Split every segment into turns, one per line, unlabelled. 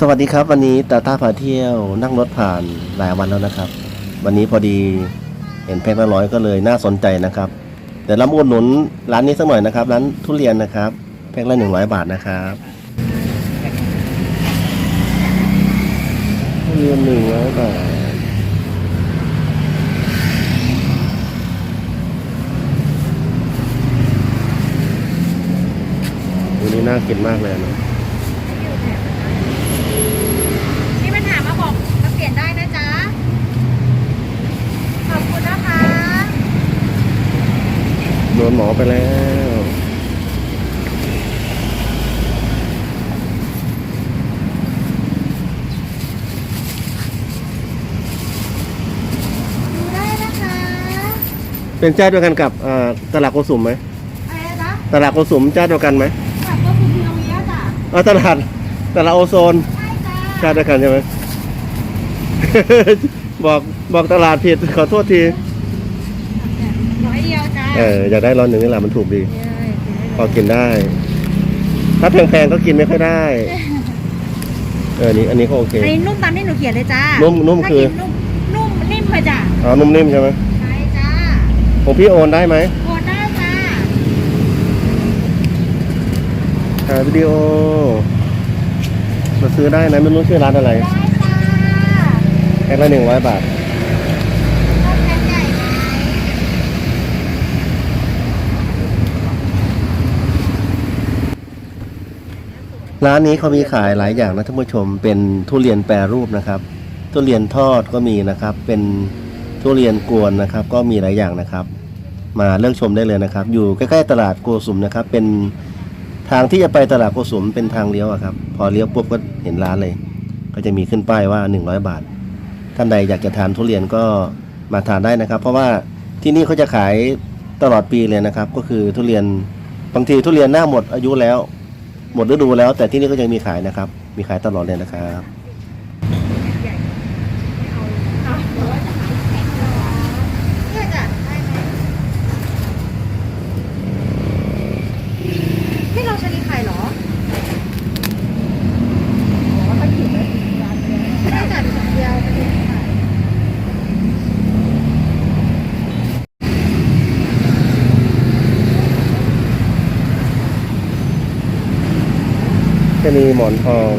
สวัสดีครับวันนี้ตาตาพาเที่ยวนั่งรถผ่านหลายวันแล้วนะครับ วันนี้พอดีเห็นแพ็คละร้อยก็เลยน่าสนใจนะครับเดี๋ยวเรามาอุดหนุนร้านนี้สักหน่อยนะครับร้านทุเรียนนะครับแพ็คละหนึ่งร้อยบาทนะครับทุเรียนหนึ่งร้อยบาทวันนี้น่ากินมากเลยนะ
มีปัญหามาบอกมาเป ลี่ยนได้นะจ๊ะ ขอบคุณนะคะ
โดนหมอไปแล้ว
ดูได้นะคะ
เป็นเจ้าเดียวกันกับเอ่อตลาดโกสุมไหม
อะไรนะจ๊ะ
ตลาดโกสุมเจ้าเดียวกันไหม
ขับก็คือพิโรเวียจ้ะ
อ๋อตลาดตลาดโอโซน
ใช่จ้ะ
เจ้าเดียวกันใช่ไหม บอกบอกตลาดผิดขอโทษที
ร้อยเดียวจ้ะ
เอออยากได้ร้อนหนึ่งนี่แหละมันถูกดี
เย้
พอกินได้ ถ้าแพงๆก็กินไม่ค่อยได้ เออนี่อันนี้ก็โอเค
อันนี้นุ่มตามที่หนูเขียนเลยจ้า
นุ่มนุ่ม
ถ้า
คือ
กินนุ่มนุ่มนิ่มเลยจ้ะ
อ๋อนุ่มนิ่มใช่ไหม
ใช่จ้า
ของพี่โอนได้ไหม
โอนได้จ้า
ถ่ายวิดีโอมาซื้อได้นะไม่รู้ชื่อร้านอะไร
ได้ จ้า
แค่ละหนึ่งร้อยบาท ร้านนี้เขามีขายหลายอย่างนะท่านผู้ชม เป็นทุเรียนแปรรูปนะครับ ทุเรียนทอดก็มีนะครับ เป็นทุเรียนกวนนะครับ ก็มีหลายอย่างนะครับ มาเลือกชมได้เลยนะครับ อยู่ใกล้ๆตลาดโกสุมนะครับ เป็นทางที่จะไปตลาดโกสุมเป็นทางเลี้ยวอะครับ พอเลี้ยวปุ๊บก็เห็นร้านเลย ก็จะมีขึ้นป้ายว่า 100 บาท ท่านใดอยากจะทานทุเรียนก็มาทานได้นะครับ เพราะว่าที่นี่เขาจะขายตลอดปีเลยนะครับ ก็คือทุเรียนบางทีทุเรียนหน้าหมดอายุแล้ว หมดฤดูแล้ว แต่ที่นี่ก็ยังมีขายนะครับ มีขายตลอดเลยนะครับ
เนี่ยจ้ะได้ไหมนี่เราชนีไข่เหรอใช่จ้ะถุงเดียวเป็นไข่
จะมีหมอนทอง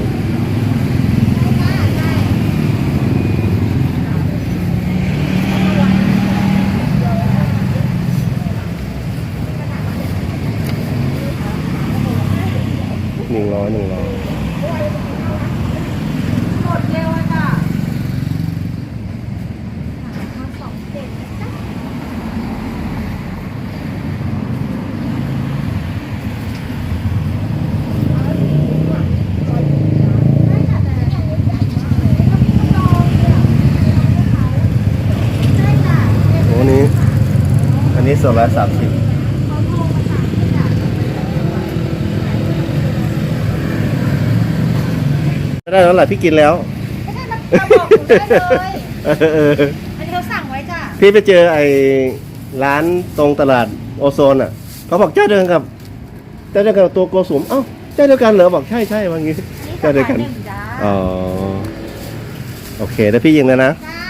หนึ่งร้อยหนึ่งร้อย
หมดเร็วอะจ้ะ
โอ้นี้ อั นนี้สองร้อยสามสิบได้แล้วแหละพี่กินแล้ว
ไม่ใช่มันบอกหนูได้เลย
เออเออ
อันนี้เราสั่งไว้จ้ะ
พี่ไปเจอไอ้ร้านตรงตลาดโอโซนอะ เขาบอกเจ้าเดียวกันกับเจ้าเดียวกันกับตัวโกสุมเอ้าเจ้าเดียวกันเหรอบอกใช่ใช่ว่างี้
นี่
เจ้าเดียวกัน
สาขาหงจ้า
อ๋อ โอเคแล้วพี่ยิงแล้วนะ
จ้า